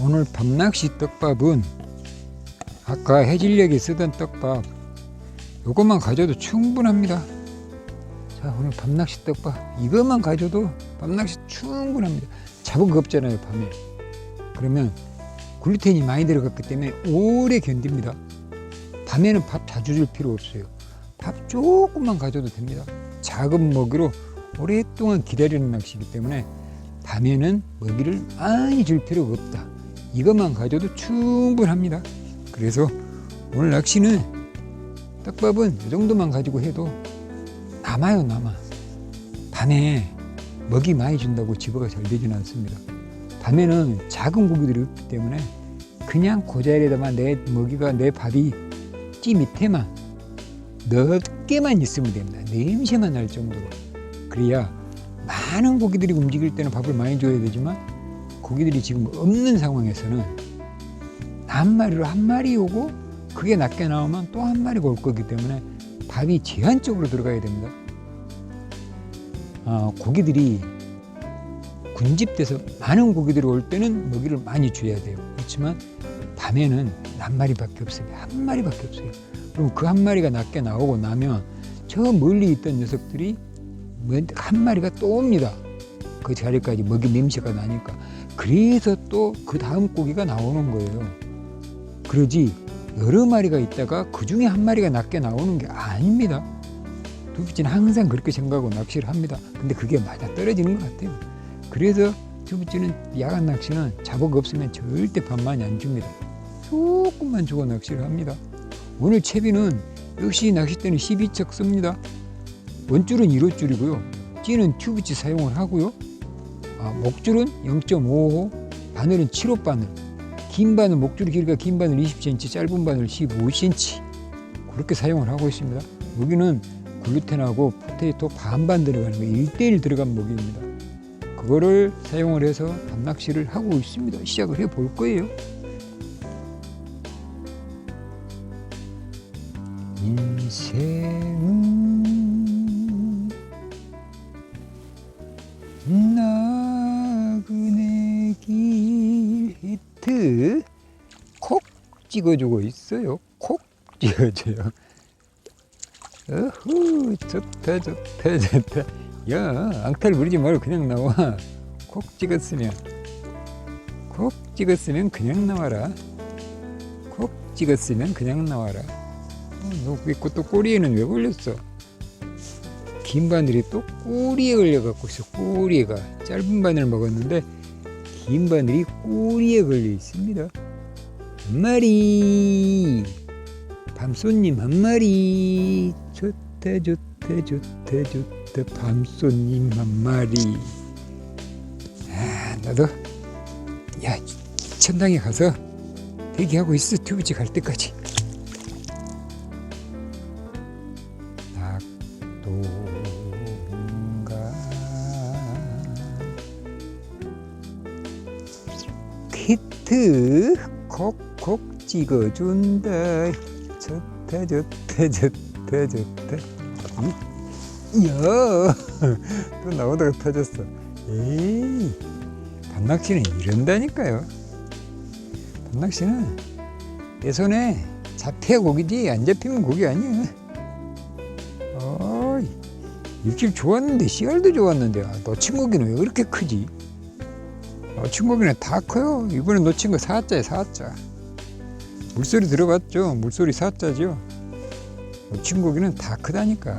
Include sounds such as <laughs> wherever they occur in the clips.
오늘 밤낚시 떡밥은 아까 해질녘에 쓰던 떡밥 요것만 가져도 충분합니다. 자 오늘 밤낚시 떡밥 이것만 가져도 밤낚시 충분합니다. 잡은 거 없잖아요 밤에. 그러면 글루텐이 많이 들어갔기 때문에 오래 견딥니다. 밤에는 밥 자주 줄 필요 없어요. 밥 조금만 가져도 됩니다. 작은 먹이로 오랫동안 기다리는 낚시이기 때문에 밤에는 먹이를 많이 줄 필요가 없다. 이것만 가져도 충분합니다. 그래서 오늘 낚시는 떡밥은 이 정도만 가지고 해도 남아요 남아. 밤에 먹이 많이 준다고 집어가 잘 되지는 않습니다. 밤에는 작은 고기들이 없기 때문에 그냥 그 자리에다만 내 먹이가 내 밥이 찌 밑에만 넓게만 있으면 됩니다. 냄새만 날 정도로. 그래야 많은 고기들이 움직일 때는 밥을 많이 줘야 되지만 고기들이 지금 없는 상황에서는 한 마리로 한 마리 오고 그게 낮게 나오면 또 한 마리가 올 거기 때문에 밥이 제한적으로 들어가야 됩니다. 아, 고기들이 군집돼서 많은 고기들이 올 때는 먹이를 많이 줘야 돼요. 그렇지만 밤에는 한 마리밖에 없어요. 한 마리밖에 없어요. 그럼 그 한 마리가 낮게 나오고 나면 저 멀리 있던 녀석들이 뭐한 마리가 또 옵니다. 그 자리까지 먹이 냄새가 나니까. 그래서 또 그 다음 고기가 나오는 거예요. 그러지 여러 마리가 있다가 그 중에 한 마리가 낮게 나오는 게 아닙니다. 두부찌는 항상 그렇게 생각하고 낚시를 합니다. 근데 그게 맞아 떨어지는 것 같아요. 그래서 두부찌는 야간 낚시는 잡어가 없으면 절대 밥 많이 안 줍니다. 조금만 주고 낚시를 합니다. 오늘 채비는 역시 낚싯대는 12척 씁니다. 원줄은 1호줄이고요. 찌는 튜브치 사용을 하고요. 아, 목줄은 0.5호, 바늘은 7호 바늘. 긴 바늘, 목줄이 길이가 긴 바늘 20cm, 짧은 바늘 15cm. 그렇게 사용을 하고 있습니다. 여기는 글루텐하고 포테이토 반반 들어가는 거 1대1 들어간 먹이입니다. 그거를 사용을 해서 밤낚시를 하고 있습니다. 시작을 해 볼 거예요. 인생 찍어주고 있어요. 콕 찍어줘요. 어후 좋다 좋다 좋다. 야 앙탈 부리지 말고 그냥 나와. 콕 찍었으면 콕 찍었으면 그냥 나와라. 콕 찍었으면 그냥 나와라. 어, 너 있고 또 꼬리에는 왜 걸렸어? 긴 바늘이 또 꼬리에 걸려갖고 있어. 꼬리가 짧은 바늘 먹었는데 긴 바늘이 꼬리에 걸려 있습니다. 한 마리 밤손님 한 마리 좋다 좋다 좋다 좋다 밤손님 한 마리. 아 나도 야 천당에 가서 대기하고 있어 튜브지 갈 때까지. 찍어준다 좋다 좋다 좋다 좋다 이- 이야 <laughs> 또 나오다가 터졌어 에이 밤낚시는 이런다니까요 밤낚시는 내 손에 잡혀야 고기지 안 잡히면 고기 아니야 어이, 입질 좋았는데 씨알도 좋았는데 아, 놓친 고기는 왜 그렇게 크지? 놓친 고기는 다 커요. 이번에 놓친 거 사자에 사자. 물소리 들어봤죠? 물소리 사자죠. 놓친 고기는 다 크다니까.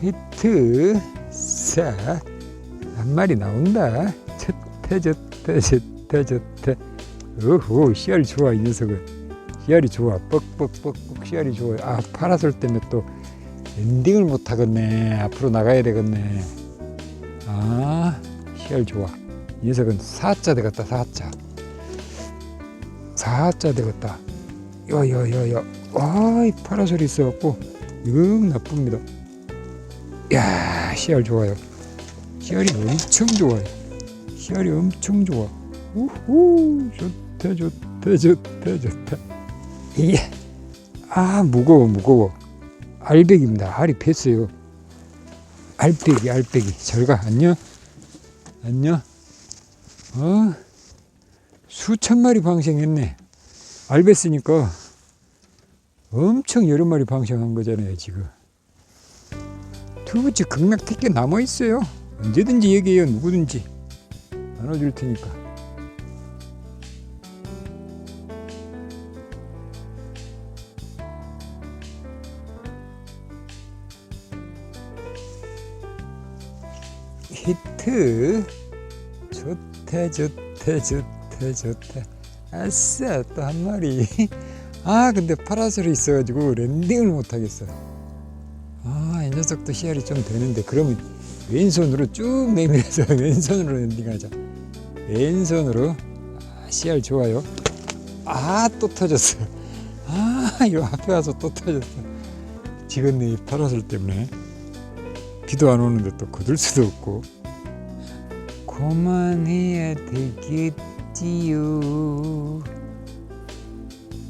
히트 싹한 마리 나온다 좋다 좋다 좋다 좋다 어후 씨알이 좋아 이 녀석은 씨알이 좋아. 뻑뻑뻑뻑 씨알이 좋아. 아 파라솔 때문에 또 엔딩을 못 하겠네. 앞으로 나가야 되겠네. 아 씨알 좋아. 이 녀석은 사자 되겠다 사자. 사자 되겠다. 야야야야 아이 파라솔이 있어갖고 영 나쁩니다. 야 씨알 좋아요. 씨알이 엄청 좋아요. 씨알이 엄청 좋아. 우후 좋다 좋다 좋다 좋다 이게 아 무거워 무거워. 알배기입니다. 알이 뺐어요. 알배기 알배기. 잘가 안녕? 안녕? 어? 수천 마리 방생했네. 알 뺐으니까 엄청 여러 마리 방생한 거잖아요 지금. 두 번째 극락 택게 남아 있어요. 언제든지 얘기해요 누구든지. 나눠줄 테니까 히트. 좋다 좋다 좋다 좋다 아싸 또 한 마리. <laughs> 아 근데 파라솔이 있어가지고 랜딩을 못하겠어. 아이 녀석도 씨알이 좀 되는데. 그러면 왼손으로 쭉 내밀어서 <laughs> 왼손으로 랜딩하자. 왼손으로. 아, 씨알 좋아요. 아 또 터졌어. 아이 앞에 와서 또 터졌어. 지금 이 파라솔 때문에 비도 안 오는데 또 거둘 수도 없고. 그만해야 되겠지요.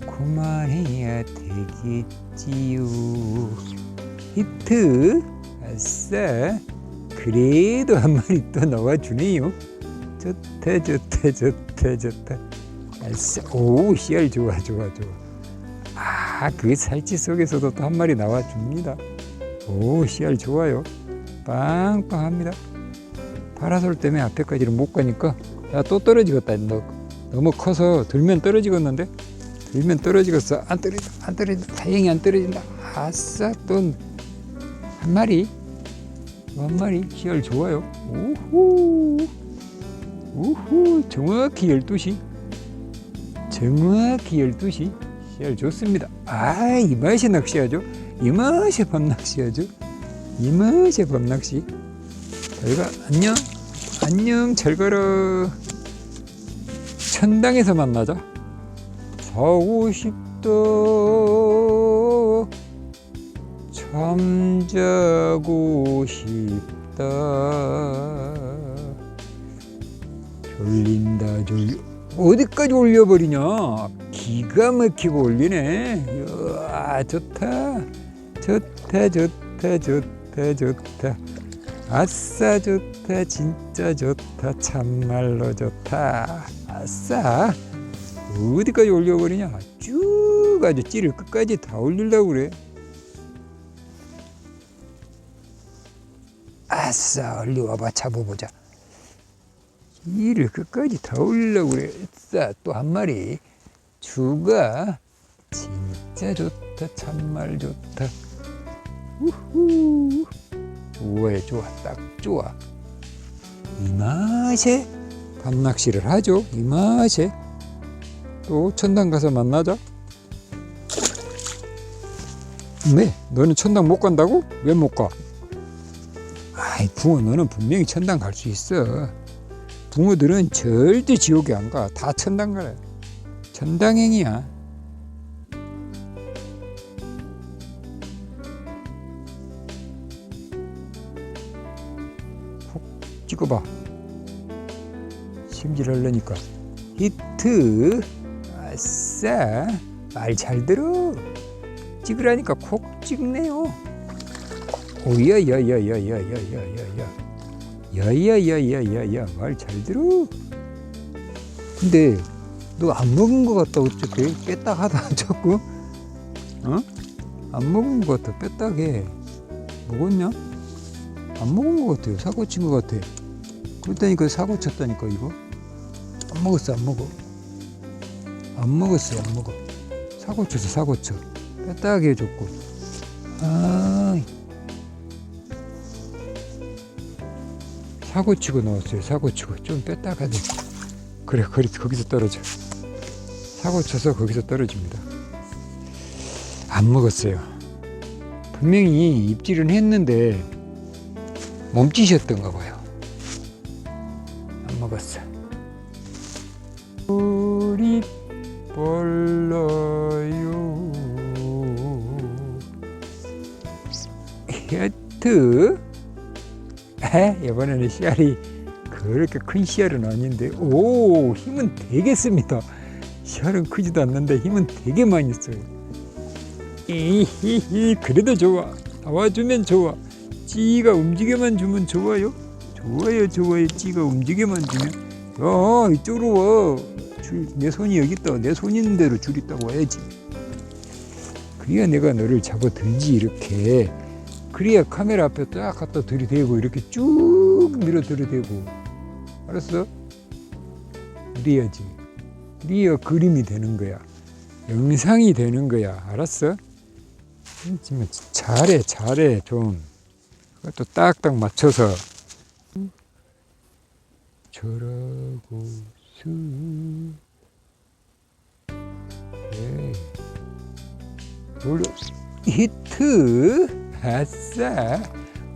그만해야 되겠지요. 히트. 아싸. 그래도 한 마리 또 나와주네요. 좋다 좋다 좋다 좋다. 아싸. 오 씨알 좋아 좋아 좋아. 아그 살치 속에서도 또 한 마리 나와줍니다. 오 씨알 좋아요 빵빵합니다. 파라솔 때문에 앞에까지는 못 가니까 야 또 떨어지겠다. 너, 너무 커서 들면 떨어지겠는데? 들면 떨어지겠어. 안 떨어진다 안 떨어진다. 다행히 안 떨어진다. 아싸 또 한 마리? 한 마리? 씨알 좋아요. 우후. 우후. 정확히 12시. 정확히 12시. 씨알 좋습니다. 아 이 맛에 낚시하죠? 이 맛에 밤낚시하죠 이 맛에 밤낚시. 잘가 안녕 안녕 잘 가라 천당에서 만나자. 사고 싶다 잠자고 싶다. 졸린다 졸려 어디까지 올려버리냐? 기가 막히고 올리네. 이야 좋다. 좋다 좋다 좋다 좋다 아싸 좋다 진짜 좋다. 참말로 좋다. 아싸. 어디까지 올려버리냐? 쭉 아주 찌를 끝까지 다 올리려고 그래. 아싸 얼리 와봐 잡아보자. 이를 끝까지 다 올리려고 그래. 아싸 또 한 마리. 주가 진짜 좋다. 참말 좋다 우후. 좋아요 좋아 딱 좋아. 이 맛에 밤낚시를 하죠. 이 맛에 또 천당 가서 만나자. 왜 너는 천당 못 간다고? 왜 못 가? 아이 붕어 너는 분명히 천당 갈 수 있어. 붕어들은 절대 지옥에 안 가. 다 천당 가래. 천당행이야 찍어봐 심질하려니까. 히트. 아싸. 말 잘 들어. 찍으라니까 콕 찍네요. 오야야야야야야야야야 야야야야야야 말 잘 들어. 근데 너 안 먹은 거 같다 어차피 뺐다 하다 자꾸. 어? 안 먹은 거 같아. 뺐다 해 먹었냐? 안 먹은 거 같아요. 사고 친거 같아 그랬다니까 사고 쳤다니까 이거? 안 먹었어 안 먹어. 안 먹었어 안 먹어. 사고 쳐서 사고 쳐. 빼딱하게 해줬고. 아 사고 치고 넣었어요 사고 치고. 좀 빼딱하게 <laughs> 그래 거기 거기서 떨어져. 사고 쳐서 거기서 떨어집니다. 안 먹었어요. 분명히 입질은 했는데 몸짓이었던가 봐요. 안 먹었어 우리 벌러요 히트 에? 이번에는 씨알이 그렇게 큰 씨알은 아닌데 오 힘은 되겠습니다 씨알은 크지도 않는데 힘은 되게 많이 써요. 이히히 그래도 좋아. 나와주면 좋아. 찌가 움직여만 주면 좋아요. 좋아요 좋아요 찌가 움직여만 주면. 야 이쪽으로 와. 줄, 내 손이 여기 있다. 내 손 있는 대로 줄 있다고 와야지. 그래야 내가 너를 잡아 들지 이렇게. 그래야 카메라 앞에 딱 갖다 들이대고 이렇게 쭉 밀어 들이대고. 알았어? 그래야지. 그래야 그림이 되는 거야. 영상이 되는 거야. 알았어? 잘해, 잘해, 좀. 그것도 딱딱 맞춰서. 저러고 수. 예. 올려. 히트! 아싸!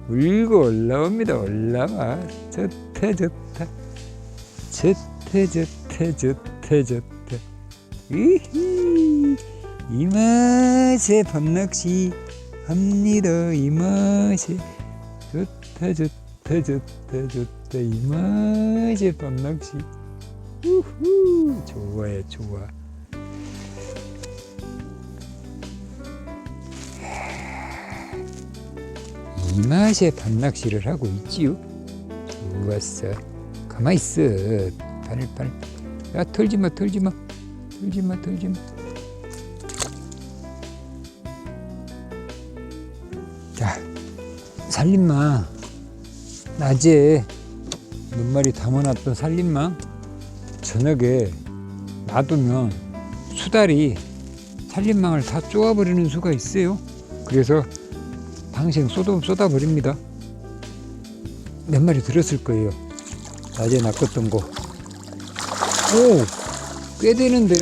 울고 올라옵니다. 올라와. 좋다, 좋다. 좋다, 좋다, 좋다, 좋다. 이히 이 맛에 밤낚시 합니다 이 맛에 좋다 좋다 좋다 좋다 이 맛에 밤낚시 우후 좋아요 좋아. 이 맛에 밤낚시를 하고 있지요? 좋았어. 가만히 있어. 발발 야 털지 마 털지 마. 털지 마 털지 마. 자 살림망 낮에 몇 마리 담아놨던 살림망 저녁에 놔두면 수달이 살림망을 다 쪼아버리는 수가 있어요 그래서 방생 쏟아, 쏟아버립니다 몇 마리 들었을 거예요 낮에 낚았던 거 오! 꽤 되는데요?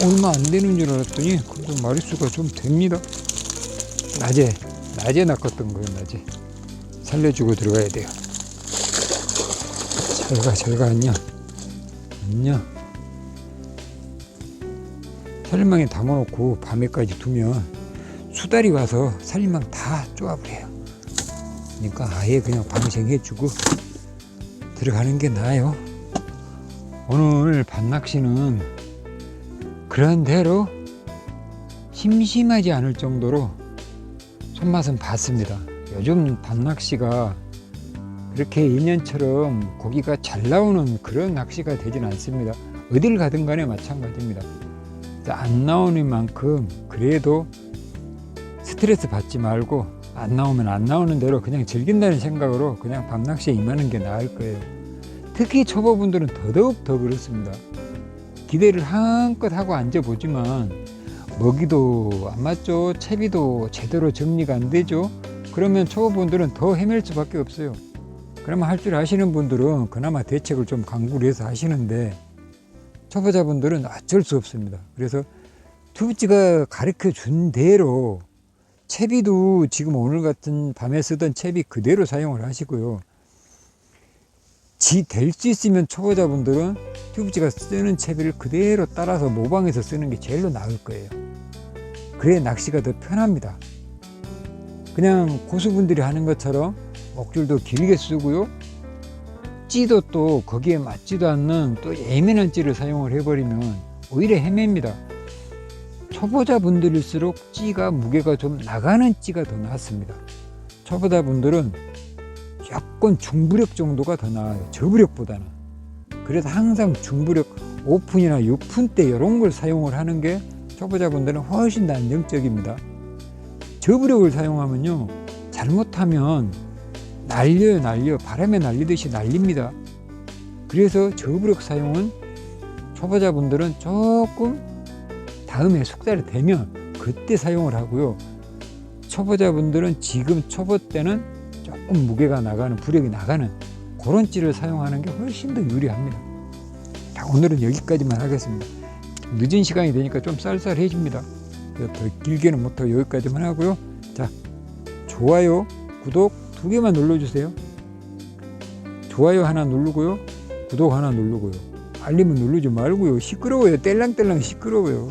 얼마 안 되는 줄 알았더니 그래도 마리수가 좀 됩니다. 낮에 낮에 낚았던 거예요. 낮에 살려주고 들어가야 돼요. 잘가 잘가 안녕 안녕. 살림망에 담아놓고 밤에까지 두면 수달이 와서 살림망 다 쪼아버려요. 그러니까 아예 그냥 방생해주고 들어가는 게 나아요. 오늘 밤낚시는 그런 대로 심심하지 않을 정도로 손맛은 봤습니다. 요즘 밤낚시가 그렇게 인연처럼 고기가 잘 나오는 그런 낚시가 되진 않습니다. 어딜 가든 간에 마찬가지입니다. 안 나오는 만큼 그래도 스트레스 받지 말고 안 나오면 안 나오는 대로 그냥 즐긴다는 생각으로 그냥 밤낚시에 임하는 게 나을 거예요. 특히 초보분들은 더더욱 더 그렇습니다. 기대를 한껏 하고 앉아보지만 먹이도 안 맞죠. 채비도 제대로 정리가 안 되죠. 그러면 초보분들은 더 헤맬 수밖에 없어요. 그러면 할 줄 아시는 분들은 그나마 대책을 좀 강구를 해서 하시는데 초보자분들은 어쩔 수 없습니다. 그래서 투부찌가 가르쳐 준 대로 채비도 지금 오늘 같은 밤에 쓰던 채비 그대로 사용을 하시고요. 지 될 수 있으면 초보자분들은 튜브지가 쓰는 채비를 그대로 따라서 모방해서 쓰는 게 제일로 나을 거예요. 그래야 낚시가 더 편합니다. 그냥 고수분들이 하는 것처럼 목줄도 길게 쓰고요. 찌도 또 거기에 맞지도 않는 또 예민한 찌를 사용을 해버리면 오히려 헤맵니다. 초보자분들일수록 찌가 무게가 좀 나가는 찌가 더 낫습니다. 초보자분들은 약간 중부력 정도가 더 나아요. 저부력보다는. 그래서 항상 중부력 5푼이나 6푼 대 이런 걸 사용을 하는 게 초보자분들은 훨씬 더 안정적입니다. 저부력을 사용하면요. 잘못하면 날려요, 날려. 바람에 날리듯이 날립니다. 그래서 저부력 사용은 초보자분들은 조금 다음에 숙달이 되면 그때 사용을 하고요. 초보자분들은 지금 초보 때는 조금 무게가 나가는 부력이 나가는 그런 찌를 사용하는 게 훨씬 더 유리합니다. 자, 오늘은 여기까지만 하겠습니다. 늦은 시간이 되니까 좀 쌀쌀해집니다. 더 길게는 못하고 여기까지만 하고요. 자, 좋아요, 구독 두 개만 눌러주세요. 좋아요 하나 누르고요. 구독 하나 누르고요. 알림은 누르지 말고요. 시끄러워요. 뗄랑뗄랑 시끄러워요.